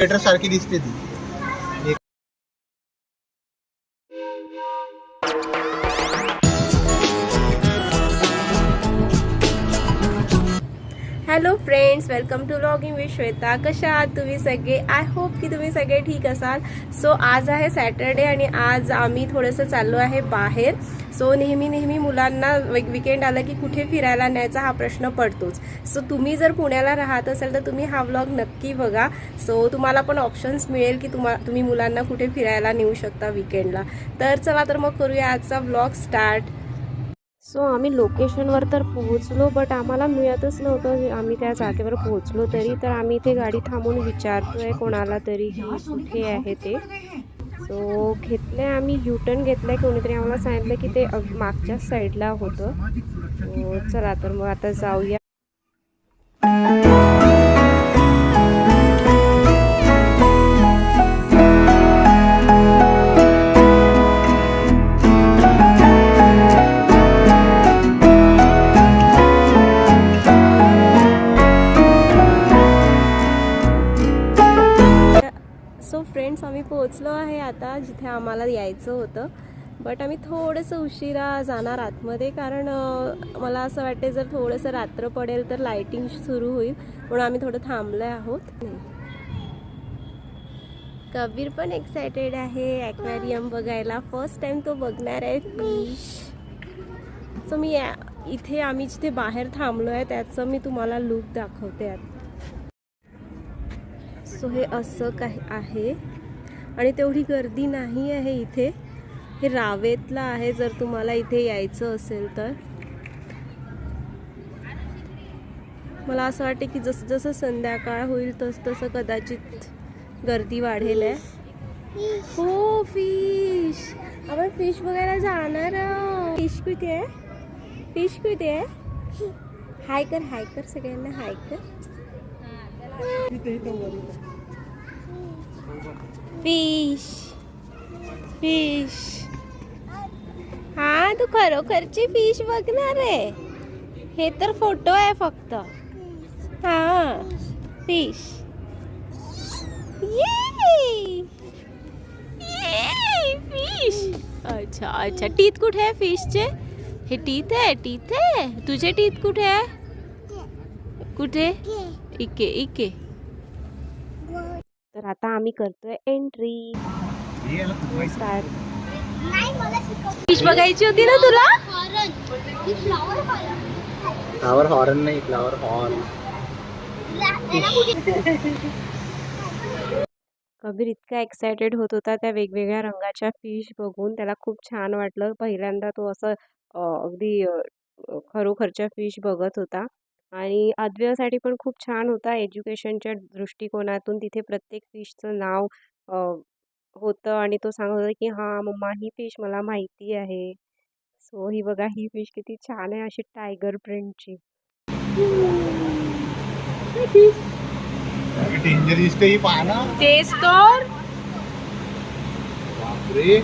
Theatre सारखी दिसते ती. Hello friends welcome to logging मी श्वेता कशा आहात तुम्ही सगळे? आय होप की तुम्ही सगळे ठीक असाल. सो आज आहे सॅटरडे आणि आज आम्ही थोडंसं चाललो आहे बाहेर. सो नेहमी नेहमी मुलांना विकेंड आलं की कुठे फिरायला न्यायचा हा प्रश्न पडतोच. सो तुम्ही जर पुण्याला राहत असाल तर तुम्ही हा व्लॉग नक्की बघा. सो तुम्हाला पण ऑप्शन्स मिळेल की तुम्हा तुम्ही मुलांना कुठे फिरायला नेऊ शकता विकेंडला तर चला तर मग करूया आजचा व्लॉग स्टार्ट सो आम्ही लोकेशनवर तर पोहोचलो बट आम्हाला मिळतच नव्हतं. आम्ही त्या जागेवर पोहोचलो तरी तर आम्ही इथे गाडी थांबून विचारतोय कोणाला तरी की कुठे आहे ते? सो घेतले आम्ही युटर्न घेतलंय. कोणीतरी आम्हाला सांगितलं की ते मागच्या मागच्याच साईडला होतं. चला तर मग आता जाऊया. पोहोचलो आहे आता जिथे आम्हाला यायचं होतं. बट आम्ही थोडंसं उशिरा जाणार आतमध्ये कारण मला असं वाटते जर थोडंसं रात्र पडेल तर लायटिंग सुरू होईल. म्हणून आम्ही थोडं थांबलो आहोत. कबीर पण एक्सायटेड आहे. ॲक्वॅरियम बघायला. फर्स्ट टाइम तो बघणार आहे. फिश सो मी या इथे आम्ही जिथे बाहेर थांबलो आहे त्याचं मी तुम्हाला लुक दाखवते. सो हे असं काही आहे. आणि तेवढी गर्दी नाही आहे इथे. हे रावेतला आहे जर तुम्हाला इथे यायचं असेल तर. मला असं वाटते की जसं जसं संध्याकाळ होईल तस तसं कदाचित गर्दी वाढेल आहे. हो फिश आपण फिश बघायला जाणार फिश कुठे आहे? फिश कुठे आहे? हाय कर हाय कर सगळ्यांना हाय कर. फ़िश फ़िश हा तू खरोखरची फ़िश बघणार आहे. हे तर फ़ोटो आहे फक्त. हा फ़िश फ़िश अच्छा अच्छा. टीथ कुठे आहे फिशचे हे टीथ आहे टीथ आहे. तुझे टीथ कुठे आहे? कुठे? इके इके. तर आता आम्ही करतोय एंट्री स्टार्ट फिश बघायची होती ना तुला? फ्लावर हॉर्न नाही फ्लावर हॉर्न कबीर इतका एक्सायटेड होत होता त्या वेगवेगळ्या रंगाच्या फिश बघून. त्याला खूप छान वाटलं. पहिल्यांदा तो असं अं, अगदी खरोखरच्या फिश बघत होता. आणि अद्वैयासाठी पण खूप छान होता एज्युकेशनच्या दृष्टिकोनातून. तिथे प्रत्येक फिशचं नाव होतं आणि तो सांगत होता की हां मम्मा ही फिश मला माहिती आहे. सो ही बघा ही फिश किती छान आहे अशी टायगर प्रिंटची. ही तेच तर बापरे.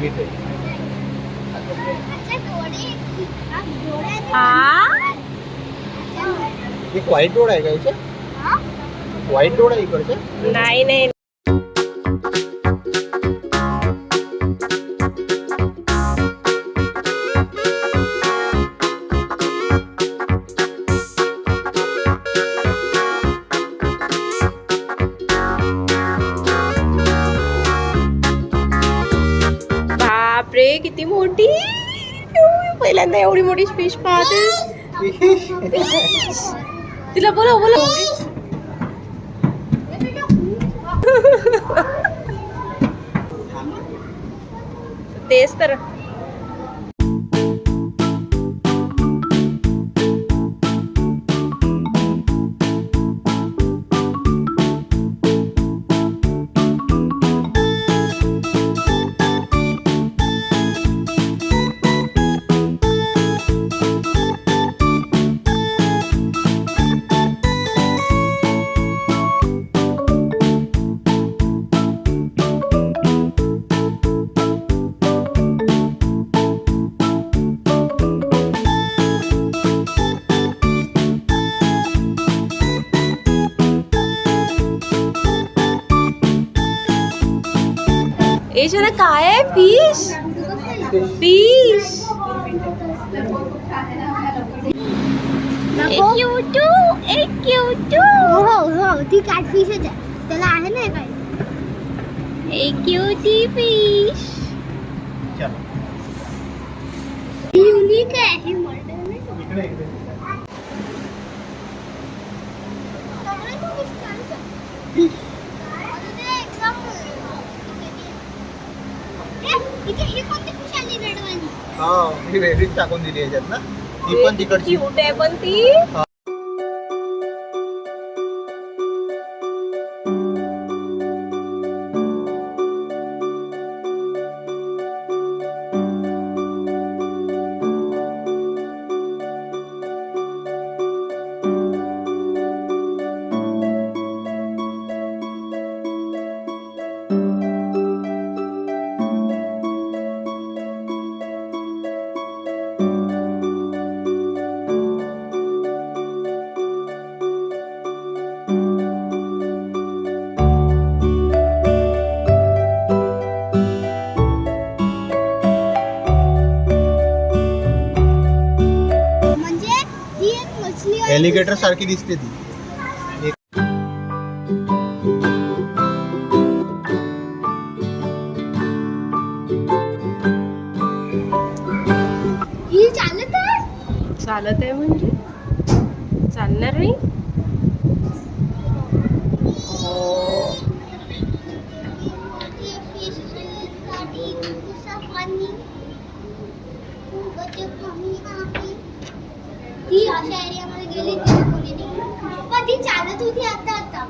आहे. हा? एक व्हाईट रोड आहे का इथे व्हाईट रोड आहे इकडचे नाही नाही पहिल्यांदा एवढी मोठी फिश पाहते तिला बोला बोला तेच याच्यात काय आहे? फिश फिश हो हो ती कॅटफिशच आहे. त्याला आहे ना हे पाहिजे क्यूटी फिश. चलो युनिक आहे हे modern नाही समजलं. इकडे इकडे सगळे खूप छानच आहे. आता ते एकदम हे, इथे ही कोणती फिश आली रेडवाली हा ही वेगळीच टाकून दिली याच्यात ना. ती पण तिकडची. पण ती. एलिगेटर सारखी दिसते ती. ही चालत आहे? चालत आहे म्हणजे? चालणार नाही? ही पाणी ती अशा एरियामध्ये गेली तिला कोणी नाही पण ती चालत होती आता आता.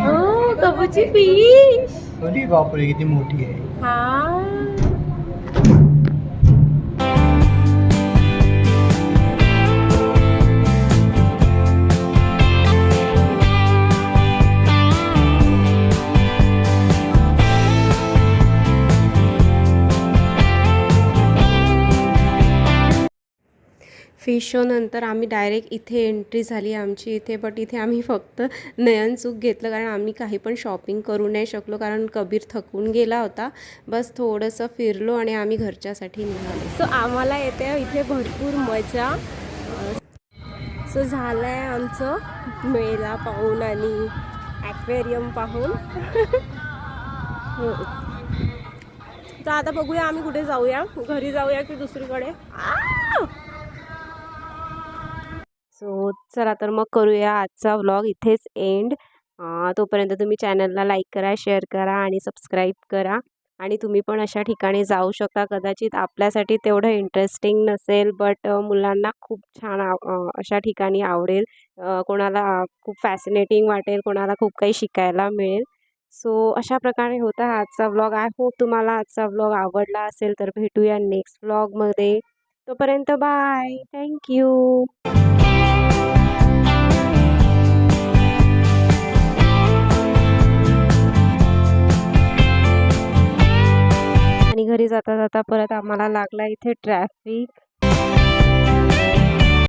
हो कबूची फिश अरे बापरे किती मोठी आहे हा। फिश शोनंतर आम्ही डायरेक्ट इथे एंट्री झाली आमची इथे बट इथे आम्ही फक्त नयन चूक घेतलं कारण आम्ही काही पण शॉपिंग करू नाही शकलो कारण कबीर थकून गेला होता. बस थोडंसं फिरलो आणि आम्ही घरच्यासाठी निघालो. सो आम्हाला येते इथे भरपूर मजा. सो झालं आहे आमचं मेला पाहून आणि ॲक्वेरियम पाहून. हो. तर आता बघूया आम्ही कुठे जाऊया. घरी जाऊया की दुसरीकडे? आ! सो चला तर मग करूया आजचा व्लॉग. इथेच एंड तोपर्यंत तुम्ही चॅनलला लाईक करा शेअर करा आणि सबस्क्राईब करा. आणि तुम्ही पण अशा ठिकाणी जाऊ शकता. कदाचित आपल्यासाठी तेवढं इंटरेस्टिंग नसेल बट मुलांना खूप छान अशा ठिकाणी आवडेल. कोणाला खूप फॅसिनेटिंग वाटेल कोणाला खूप काही शिकायला मिळेल. सो अशा प्रकारे होता आजचा व्लॉग. आय होप तुम्हाला आजचा व्लॉग आवडला असेल तर भेटूया नेक्स्ट व्लॉगमध्ये तोपर्यंत बाय थँक्यू घरी जाता जाता परत आम्हाला लागला इथे ट्रॅफिक